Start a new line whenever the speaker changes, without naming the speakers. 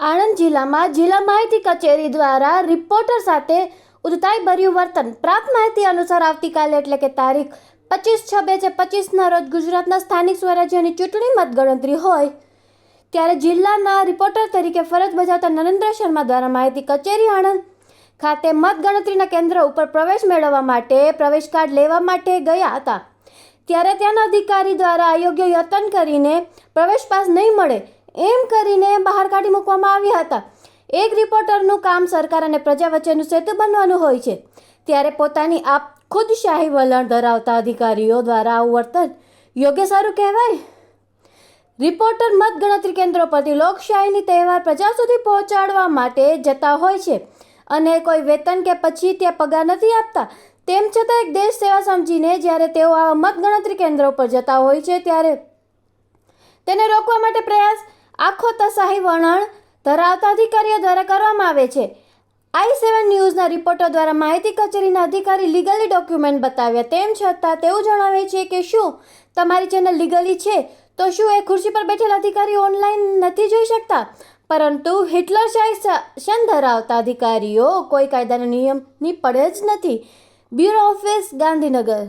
આણંદ જિલ્લામાં જિલ્લા માહિતી કચેરી દ્વારા રિપોર્ટર સાથે ઉદતાઈભર્યું વર્તન. પ્રાપ્ત માહિતી અનુસાર આવતીકાલે એટલે કે તારીખ પચીસ છ બે હજાર પચીસના રોજ ગુજરાતના સ્થાનિક સ્વરાજ્યની ચૂંટણી મતગણતરી હોય ત્યારે જિલ્લાના રિપોર્ટર તરીકે ફરજ બજાવતા નરેન્દ્ર શર્મા દ્વારા માહિતી કચેરી આણંદ ખાતે મતગણતરીના કેન્દ્ર ઉપર પ્રવેશ મેળવવા માટે પ્રવેશ કાર્ડ લેવા માટે ગયા હતા. ત્યારે ત્યાંના અધિકારી દ્વારા અયોગ્ય યતન કરીને પ્રવેશ પાસ નહીં મળે એમ કરીને બહાર કાઢી મૂકવામાં આવ્યા હતા. એક રિપોર્ટરનું કામ સરકાર અને પ્રજા વચ્ચેનું સેતુ બનવાનું હોય છે. ત્યારે પોતાની આપ ખુદશાહી વલણ ધરાવતા અધિકારીઓ દ્વારા આવું વર્તન યોગ્ય સારું કહેવાય? રિપોર્ટર મતગણતરી કેન્દ્રો પરથી લોકશાહીની તહેવાર પ્રજા સુધી પહોંચાડવા માટે જતા હોય છે. અને કોઈ વેતન કે પછી ત્યાં પગાર નથી આપતા. તેમ છતાં એક દેશ સેવા સમજીને જ્યારે તેઓ આવા મતગણતરી કેન્દ્રો પર જતા હોય છે, ત્યારે તેને રોકવા માટે પ્રયાસ આખો તસાહી વર્ણન ધરાવતા અધિકારીઓ દ્વારા કરવામાં આવે છે. આઈ સેવન ન્યૂઝના રિપોર્ટર દ્વારા માહિતી કચેરીના અધિકારી લીગલી ડોક્યુમેન્ટ બતાવ્યા. તેમ છતાં તેવું જણાવે છે કે શું તમારી ચેનલ લીગલી છે તો શું એ ખુરશી પર બેઠેલા અધિકારીઓ ઓનલાઈન નથી જોઈ શકતા? પરંતુ હિટલર શાસન ધરાવતા અધિકારીઓ કોઈ કાયદાના નિયમની પડે જ નથી. Bureau office Gandhinagar